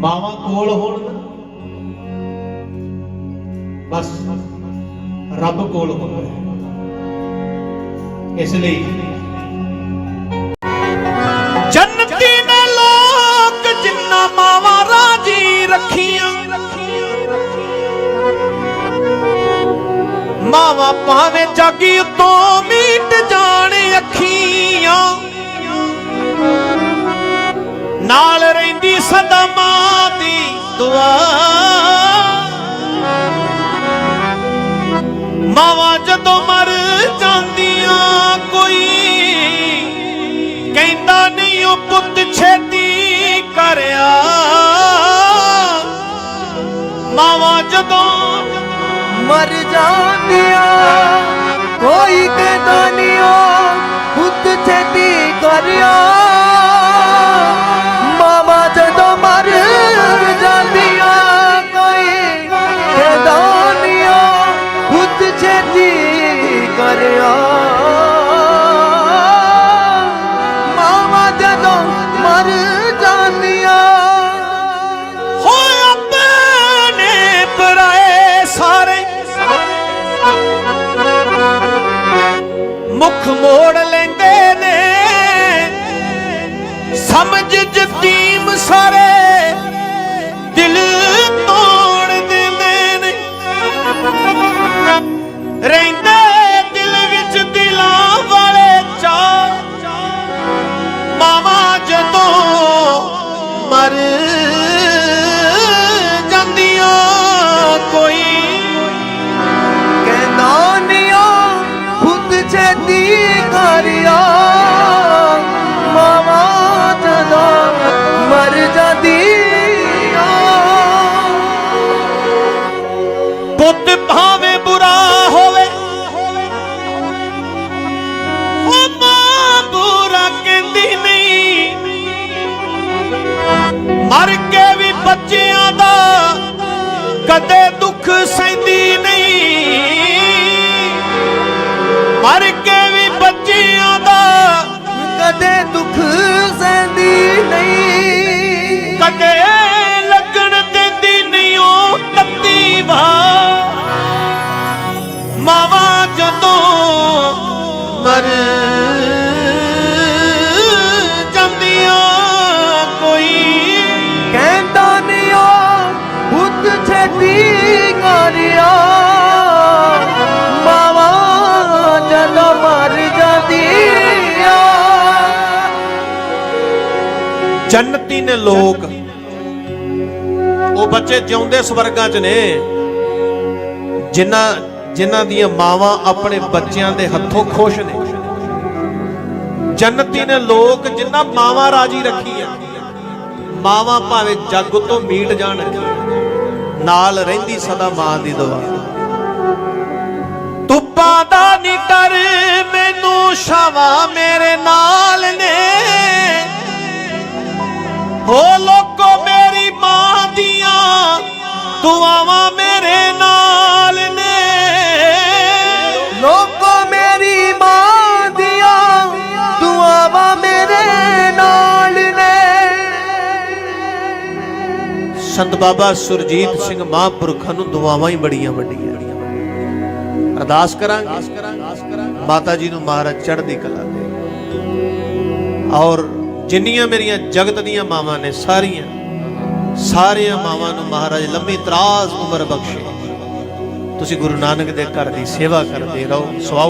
ਮਾਵਾਂ ਕੋਲ ਹੋਣ ਬਸ ਰੱਬ ਕੋਲ ਹੁੰਦਾ ਹੈ ਇਸ ਲਈ ਜੰਨਤੀ ਨੇ ਲੋਕ ਜਿੰਨਾ ਮਾਵਾਂ ਰਾਜੀ ਰੱਖੀਆਂ ਮਾਵਾਂ ਭਾਵੇਂ ਜਾਗੀ ਉਤੋਂ ਦੁਆ। ਮਾਵਾਂ ਜਦੋਂ ਮਰ ਜਾਂਦੀਆਂ, ਕੋਈ ਕਹਿੰਦਾ ਨਹੀਂ, ਉਹ ਪੁੱਤ ਛੇਤੀ ਕਰਿਆ ਮਾਵਾਂ ਜਦੋਂ ਮਰ ਜਾਂਦੀਆਂ, ਕੋਈ ਕਹਿੰਦਾ ਨਹੀਂ, ਉਹ ਪਰਾਏ ਸਾਰੇ। ਮੁਖ ਮੋੜ ਲੈਂਦੇ ਨੇ। ਪੁੱਤ ਭਾਵੇਂ ਬੁਰਾ ਹੋਵੇ। ਉਹ ਮਾਂ ਬੁਰਾ ਕਹਿੰਦੀ ਨਹੀਂ। ਮਰ ਕੇ ਵੀ ਬੱਚਿਆਂ ਦਾ ਕਦੇ ਦੁੱਖ ਸਹਿੰਦੀ ਨਹੀਂ। ਮਰ ਕੇ ਵੀ ਬੱਚਿਆਂ ਦਾ ਕਦੇ ਦੁੱਖ ਮਰ ਜਾਂਦੀਆਂ ਕੋਈ। ਕਹਿੰਦਾ ਨੀ ਉਹ ਖੁਦ ਛੇਤੀ ਕਰਿਆ ਮਾਵਾ ਜਦੋਂ ਮਰ ਜਾਂਦੀਆਂ। ਜੰਨਤੀ ਨੇ ਲੋਕ ਉਹ ਬੱਚੇ ਜਿਉਂਦੇ ਸਵਰਗਾਂ 'ਚ ਨੇ ਜਿਨ੍ਹਾਂ ਜਿਨ੍ਹਾਂ ਦੀਆਂ ਮਾਵਾਂ ਆਪਣੇ ਬੱਚਿਆਂ ਦੇ ਹੱਥੋਂ ਖੁਸ਼ ਨੇ। ਜੰਨਤੀ ਨੇ ਲੋਕ ਜਿਨ੍ਹਾਂ ਮਾਵਾਂ ਰਾਜੀ ਰੱਖੀ ਆ ਮਾਵਾਂ ਭਾਵੇਂ ਜੱਗ ਤੋਂ ਮੀਟ ਜਾਣ, ਨਾਲ ਰਹਿੰਦੀ ਸਦਾ ਮਾਂ ਦੀ ਦੁਆ। ਤੁਪਾਂ ਦਾ ਨੀ ਡਰ, ਮੈਨੂੰ ਸ਼ਾਵਾ ਮੇਰੇ ਨਾਲ ਨੇ। ਹੋ ਲੋਕੋ ਮੇਰੀ ਮਾਂ ਦੀਆਂ ਦੁਆਵਾਂ ਸੰਤ ਬਾਬਾ ਸੁਰਜੀਤ ਸਿੰਘ ਮਹਾਂਪੁਰਖਾਂ ਨੂੰ ਦੁਆਵਾਂ ਹੀ ਬੜੀਆਂ ਵੱਡੀਆਂ। ਅਰਦਾਸ ਕਰਾਂਗੇ। ਮਾਤਾ ਜੀ ਨੂੰ ਮਹਾਰਾਜ ਚੜ੍ਹਦੀ ਕਲਾ ਦੇ। ਔਰ ਜਿੰਨੀਆਂ ਮੇਰੀਆਂ ਜਗਤ ਦੀਆਂ ਮਾਵਾਂ ਨੇ ਸਾਰੀਆਂ ਸਾਰੀਆਂ ਮਾਵਾਂ ਨੂੰ ਮਹਾਰਾਜ ਲੰਮੀ ਤਰਾਸ ਉਮਰ ਬਖਸ਼ੇ। ਤੁਸੀਂ ਗੁਰੂ ਨਾਨਕ ਦੇ ਘਰ ਦੀ ਸੇਵਾ ਕਰਦੇ ਰਹੋ ਸਵਾ